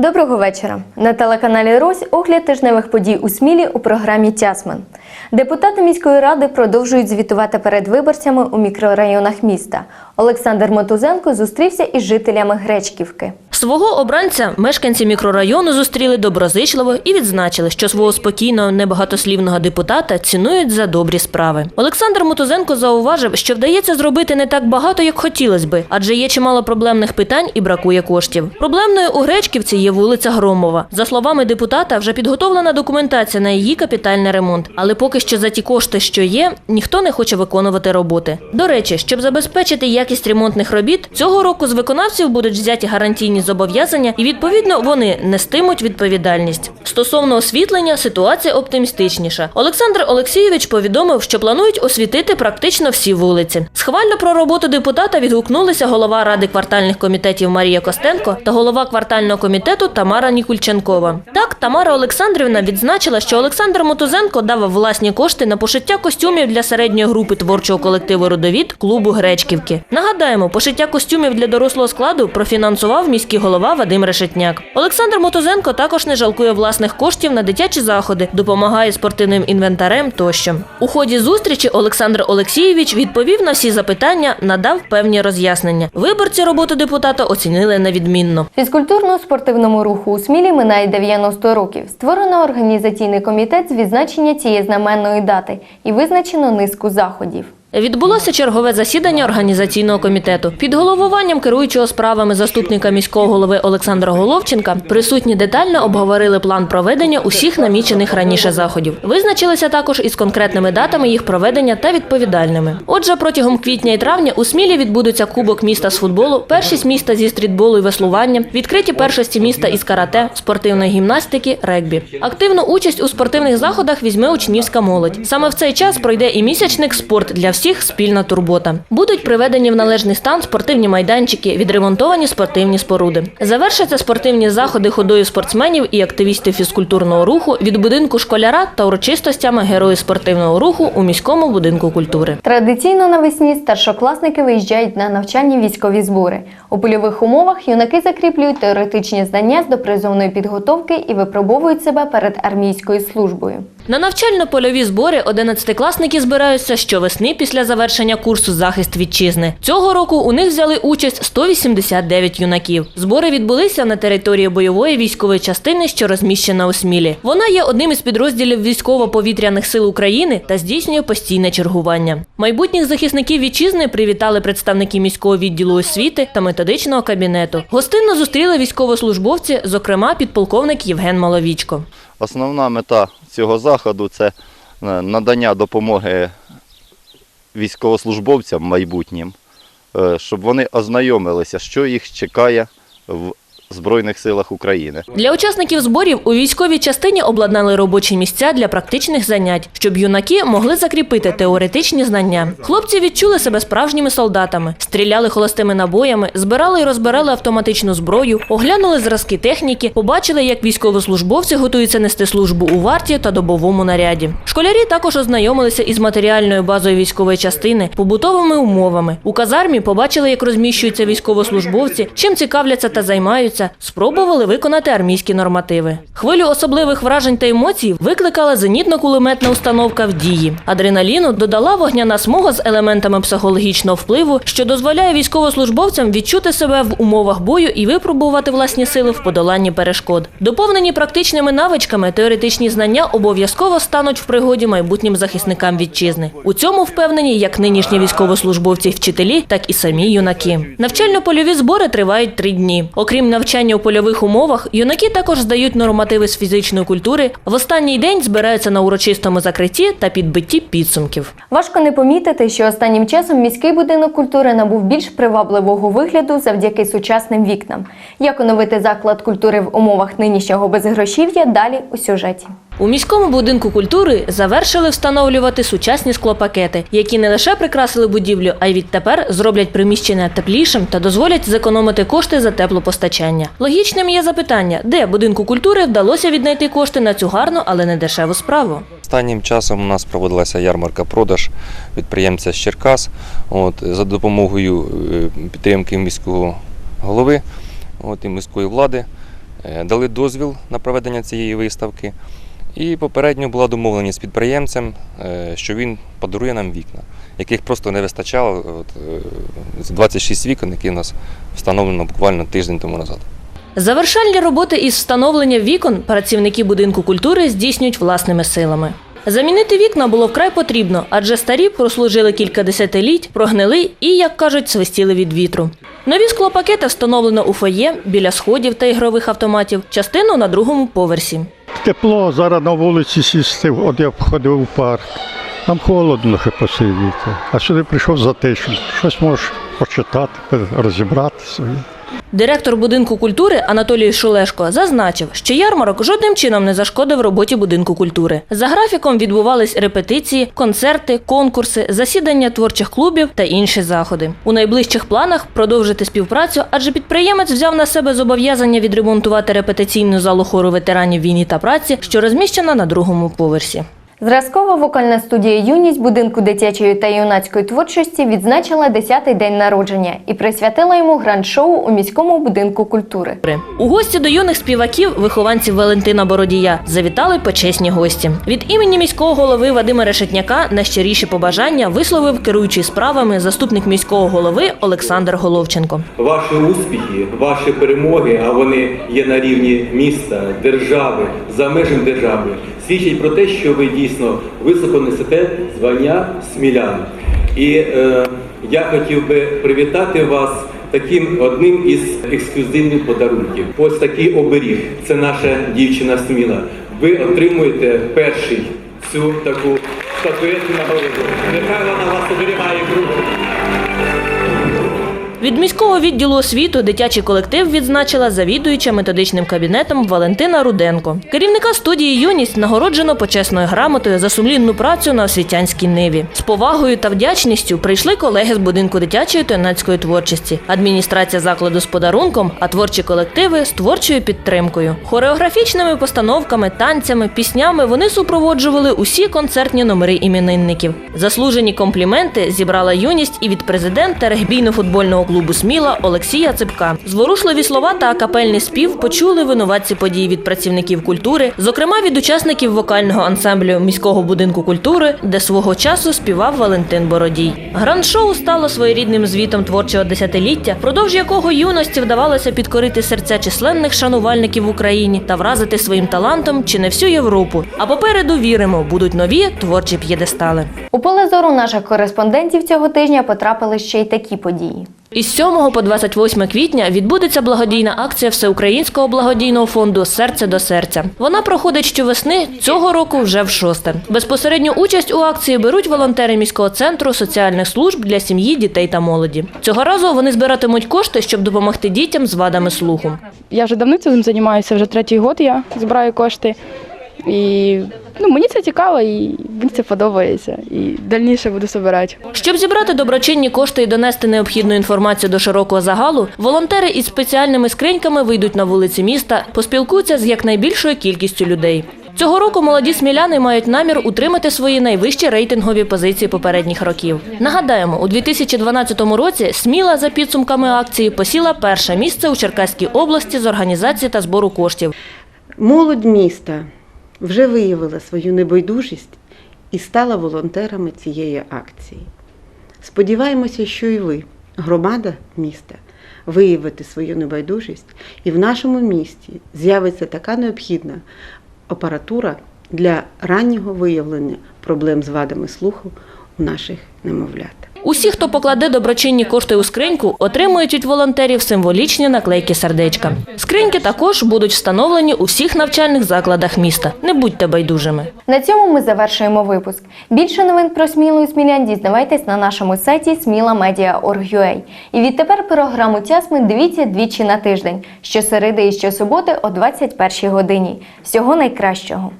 Доброго вечора. На телеканалі Рось огляд тижневих подій у Смілі у програмі Тясмин. Депутати міської ради продовжують звітувати перед виборцями у мікрорайонах міста. Олександр Мотузенко зустрівся із жителями Гречківки. Свого обранця мешканці мікрорайону зустріли доброзичливо і відзначили, що свого спокійного небагатослівного депутата цінують за добрі справи. Олександр Мотузенко зауважив, що вдається зробити не так багато, як хотілось би, адже є чимало проблемних питань і бракує коштів. Проблемною у Гречківці є вулиця Громова. За словами депутата, вже підготовлена документація на її капітальний ремонт, але поки що за ті кошти, що є, ніхто не хоче виконувати роботи. До речі, щоб забезпечити якість ремонтних робіт, цього року з виконавців будуть взяті гарантійні зобов'язання, і відповідно вони нестимуть відповідальність. Стосовно освітлення, ситуація оптимістичніша. Олександр Олексійович повідомив, що планують освітити практично всі вулиці. Схвально про роботу депутата відгукнулися голова ради квартальних комітетів Марія Костенко та голова квартального комітету Тамара Нікульченкова. Так, Тамара Олександрівна відзначила, що Олександр Мотузенко дав власні кошти на пошиття костюмів для середньої групи творчого колективу Родовід клубу Гречківки. Нагадаємо, пошиття костюмів для дорослого складу профінансував міський голова Вадим Решетняк. Олександр Мотузенко також не жалкує власних коштів на дитячі заходи, допомагає спортивним інвентарем тощо. У ході зустрічі Олександр Олексійович відповів на всі запитання, надав певні роз'яснення. Виборці роботу депутата оцінили на відмінно. Фізкультурно-спортивному руху у Смілі минає 90 років. Створено організаційний комітет з відзначення цієї знаменної дати і визначено низку заходів. Відбулося чергове засідання організаційного комітету. Під головуванням керуючого справами заступника міського голови Олександра Головченка присутні детально обговорили план проведення усіх намічених раніше заходів. Визначилися також із конкретними датами їх проведення та відповідальними. Отже, протягом квітня і травня у Смілі відбудуться Кубок міста з футболу, першість міста зі стрітболу і веслування, відкриті першості міста із карате, спортивної гімнастики, регбі. Активну участь у спортивних заходах візьме учнівська молодь. Саме в цей час пройде і місячник спорт для всіх спільна турбота. Будуть приведені в належний стан спортивні майданчики, відремонтовані спортивні споруди. Завершаться спортивні заходи ходою спортсменів і активістів фізкультурного руху від будинку школяра та урочистостями герої спортивного руху у міському будинку культури. Традиційно навесні старшокласники виїжджають на навчальні військові збори. У польових умовах юнаки закріплюють теоретичні знання з допризовної підготовки і випробовують себе перед армійською службою. На навчально-польові збори одинадцятикласники збираються щовесни після завершення курсу захист вітчизни. Цього року у них взяли участь 189 юнаків. Збори відбулися на території бойової військової частини, що розміщена у Смілі. Вона є одним із підрозділів військово-повітряних сил України та здійснює постійне чергування. Майбутніх захисників вітчизни привітали представники міського відділу освіти та методичного кабінету. Гостинно зустріли військовослужбовці, зокрема підполковник Євген Маловічко. Основна мета цього заходу це е, надання допомоги військовослужбовцям майбутнім, е, щоб вони ознайомилися, що їх чекає в Збройних силах України. Для учасників зборів у військовій частині обладнали робочі місця для практичних занять, щоб юнаки могли закріпити теоретичні знання. Хлопці відчули себе справжніми солдатами, стріляли холостими набоями, збирали і розбирали автоматичну зброю, оглянули зразки техніки, побачили, як військовослужбовці готуються нести службу у варті та добовому наряді. Школярі також ознайомилися із матеріальною базою військової частини, побутовими умовами. У казармі побачили, як розміщуються військовослужбовці, чим цікавляться та займаються, спробували виконати армійські нормативи. Хвилю особливих вражень та емоцій викликала зенітно-кулеметна установка в дії. Адреналіну додала вогняна смуга з елементами психологічного впливу, що дозволяє військовослужбовцям відчути себе в умовах бою і випробувати власні сили в подоланні перешкод. Доповнені практичними навичками, теоретичні знання обов'язково стануть в пригоді майбутнім захисникам вітчизни. У цьому впевнені як нинішні військовослужбовці, вчителі, так і самі юнаки. Навчально-польові збори тривають три дні. Окрім навчання у польових умовах, юнаки також здають нормативи з фізичної культури. В останній день збираються на урочистому закритті та підбитті підсумків. Важко не помітити, що останнім часом міський будинок культури набув більш привабливого вигляду завдяки сучасним вікнам. Як оновити заклад культури в умовах нинішнього безгрошів'я далі у сюжеті. У міському будинку культури завершили встановлювати сучасні склопакети, які не лише прикрасили будівлю, а й відтепер зроблять приміщення теплішим та дозволять зекономити кошти за теплопостачання. Логічним є запитання, де будинку культури вдалося віднайти кошти на цю гарну, але не дешеву справу. Останнім часом у нас проводилася ярмарка продаж підприємця з Черкас от, за допомогою е, підтримки міського голови от, і міської влади. е, дали дозвіл на проведення цієї виставки. І попередньо була домовленість з підприємцем, е, що він подарує нам вікна, яких просто не вистачало от, е, 26 вікон, які у нас встановлено буквально тиждень тому назад. Завершальні роботи із встановлення вікон працівники будинку культури здійснюють власними силами. Замінити вікна було вкрай потрібно, адже старі прослужили кілька десятиліть, прогнили і, як кажуть, свистіли від вітру. Нові склопакети встановлено у фоє, біля сходів та ігрових автоматів, частину на другому поверсі. Тепло, зараз на вулиці сісти, от я ходив у парк. Там холодно посидіти. А сюди прийшов за тишу. Щось можеш почитати, розібрати своє. Директор будинку культури Анатолій Шулешко зазначив, що ярмарок жодним чином не зашкодив роботі будинку культури. За графіком відбувались репетиції, концерти, конкурси, засідання творчих клубів та інші заходи. У найближчих планах продовжити співпрацю, адже підприємець взяв на себе зобов'язання відремонтувати репетиційну залу хору ветеранів війни та праці, що розміщена на другому поверсі. Зразкова вокальна студія Юність будинку дитячої та юнацької творчості відзначила 10-й день народження і присвятила йому гранд-шоу у міському будинку культури. У гості до юних співаків, вихованців Валентина Бородія, завітали почесні гості. Від імені міського голови Вадима Решетняка найщиріші побажання висловив керуючий справами заступник міського голови Олександр Головченко. Ваші успіхи, ваші перемоги, а вони є на рівні міста, держави, за межами держави, свідчать про те, що ви дійсно високо несете звання смілян. І е, я хотів би привітати вас таким одним із ексклюзивних подарунків. Ось такий оберіг. Це наша дівчина Сміла. Ви отримуєте перший цю таку статуетну нагороду. Нехай вона вас оберігає кругом. Від міського відділу освіту дитячий колектив відзначила завідуюча методичним кабінетом Валентина Руденко. Керівника студії Юність нагороджено почесною грамотою за сумлінну працю на освітянській ниві. З повагою та вдячністю прийшли колеги з будинку дитячої та творчості, адміністрація закладу з подарунком, а творчі колективи з творчою підтримкою. Хореографічними постановками, танцями, піснями вони супроводжували усі концертні номери іменинників. Заслужені компліменти зібрала юність і від президента регбійно-футбольного клубу Сміла Олексія Ципка. Зворушливі слова та акапельний спів почули винуватці подій від працівників культури, зокрема від учасників вокального ансамблю міського будинку культури, де свого часу співав Валентин Бородій. Гранд-шоу стало своєрідним звітом творчого десятиліття, впродовж якого юності вдавалося підкорити серця численних шанувальників в Україні та вразити своїм талантом чи не всю Європу. А попереду віримо, будуть нові творчі п'єдестали. У поле зору наших кореспондентів цього тижня потрапили ще й такі події. Із 7 по 28 квітня відбудеться благодійна акція Всеукраїнського благодійного фонду Серце до серця. Вона проходить щовесни цього року вже в шосте. Безпосередню участь у акції беруть волонтери міського центру соціальних служб для сім'ї, дітей та молоді. Цього разу вони збиратимуть кошти, щоб допомогти дітям з вадами слуху. Я вже давно цим займаюся, вже третій год я збираю кошти. І ну, мені це цікаво і мені це подобається. І дальніше буду збирати. Щоб зібрати доброчинні кошти і донести необхідну інформацію до широкого загалу, волонтери із спеціальними скриньками вийдуть на вулиці міста, поспілкуються з якнайбільшою кількістю людей. Цього року молоді сміляни мають намір утримати свої найвищі рейтингові позиції попередніх років. Нагадаємо, у 2012 році Сміла за підсумками акції посіла перше місце у Черкаській області з організації та збору коштів. Молодь міста вже виявила свою небайдужість і стала волонтерами цієї акції. Сподіваємося, що і ви, громада міста, виявите свою небайдужість, і в нашому місті з'явиться така необхідна апаратура для раннього виявлення проблем з вадами слуху у наших немовлят. Усі, хто покладе доброчинні кошти у скриньку, отримують від волонтерів символічні наклейки сердечка. Скриньки також будуть встановлені у всіх навчальних закладах міста. Не будьте байдужими. На цьому ми завершуємо випуск. Більше новин про Смілу і Смілян дізнавайтесь на нашому сайті smilamedia.org.ua. І відтепер програму Тясми дивіться двічі на тиждень, щосереди і щосуботи о 21 годині. Всього найкращого!